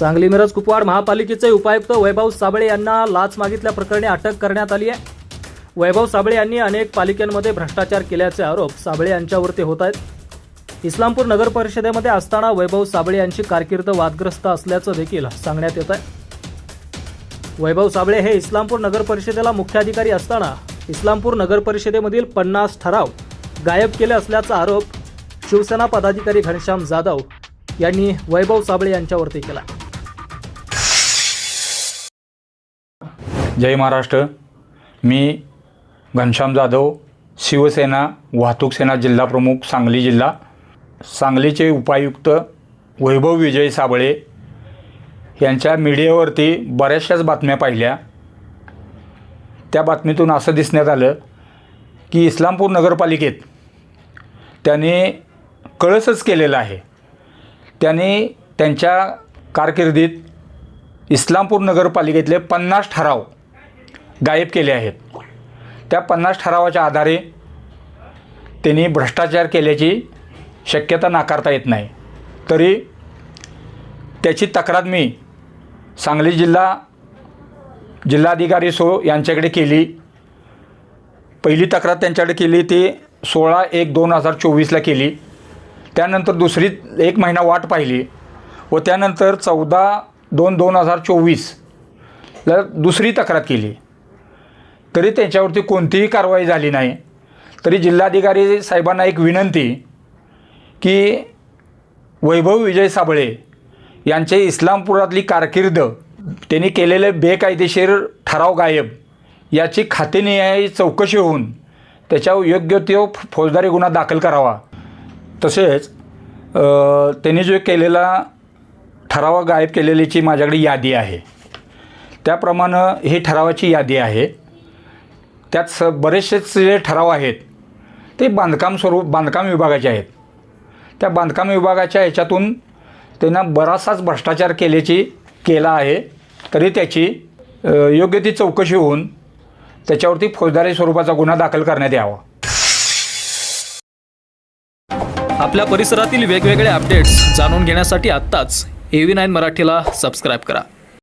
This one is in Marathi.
सांगली मिरज कुपवाड महापालिकेचे उपायुक्त वैभव साबळे यांना लाच मागितल्या प्रकरणी अटक करण्यात आली आहे. वैभव साबळे यांनी अनेक पालिकांमध्ये भ्रष्टाचार केल्याचे आरोप साबळे यांच्यावरती होत आहेत. इस्लामपूर नगर परिषदेमध्ये असताना वैभव साबळे यांची कारकीर्द वादग्रस्त असल्याचं देखील सांगण्यात येत आहे. वैभव साबळे हे इस्लामपूर नगर परिषदेला मुख्याधिकारी असताना इस्लामपूर नगर परिषदेमधील पन्नास ठराव गायब केले असल्याचा आरोप शिवसेना पदाधिकारी घनश्याम जाधव यांनी वैभव साबळे यांच्यावरती केला. जय महाराष्ट्र. मी घनश्याम जाधव शिवसेना वाहतूक सेना जिल्हाप्रमुख सांगली जिल्हा. सांगलीचे उपायुक्त वैभव विजय साबळे यांच्या मीडियावरती बऱ्याचशाच बातम्या पाहिल्या. त्या बातमीतून असं दिसण्यात आलं की इस्लामपूर नगरपालिकेत त्याने कळसच केलेला आहे. त्याने त्यांच्या कारकिर्दीत इस्लामपूर नगरपालिकेतले पन्नास ठराव गायब केले आहेत. त्या पन्नास ठरावाच्या आधारे त्यांनी भ्रष्टाचार केल्याची शक्यता नाकारता येत नाही. तरी त्याची तक्रार मी सांगली जिल्हा जिल्हाधिकारी सो यांच्याकडे केली. पहिली तक्रार त्यांच्याकडे केली ती सोळा एक दोन हजार चोवीसला केली. त्यानंतर दुसरी एक महिना वाट पाहिली व त्यानंतर चौदा दोन दोन हजार चोवीसला दुसरी तक्रार केली. तरी त्याच्यावरती कोणतीही कारवाई झाली नाही. तरी जिल्हाधिकारी साहेबांना एक विनंती की वैभव विजय साबळे यांचे इस्लामपुरातली कारकीर्द त्यांनी केलेले बेकायदेशीर ठराव गायब याची खातेनिहाय चौकशी होऊन त्याच्यावर योग्य तो फौजदारी गुन्हा दाखल करावा. तसेच त्यांनी जो केलेला ठराव गायब केलेल्याची माझ्याकडे यादी आहे. त्याप्रमाणे ही ठरावाची यादी आहे. त्यात स बरेचसेच जे ठराव आहेत ते बांधकाम स्वरूप बांधकाम विभागाचे आहेत. त्या बांधकाम विभागाच्या ह्याच्यातून त्यांना बराचसाच भ्रष्टाचार केल्याची केला आहे. तरी त्याची योग्य ती चौकशी होऊन त्याच्यावरती फौजदारी स्वरूपाचा गुन्हा दाखल करण्यात यावा. आपल्या परिसरातील वेगवेगळे अपडेट्स जाणून घेण्यासाठी आत्ताच ए व्ही नाईन मराठीला सबस्क्राईब करा.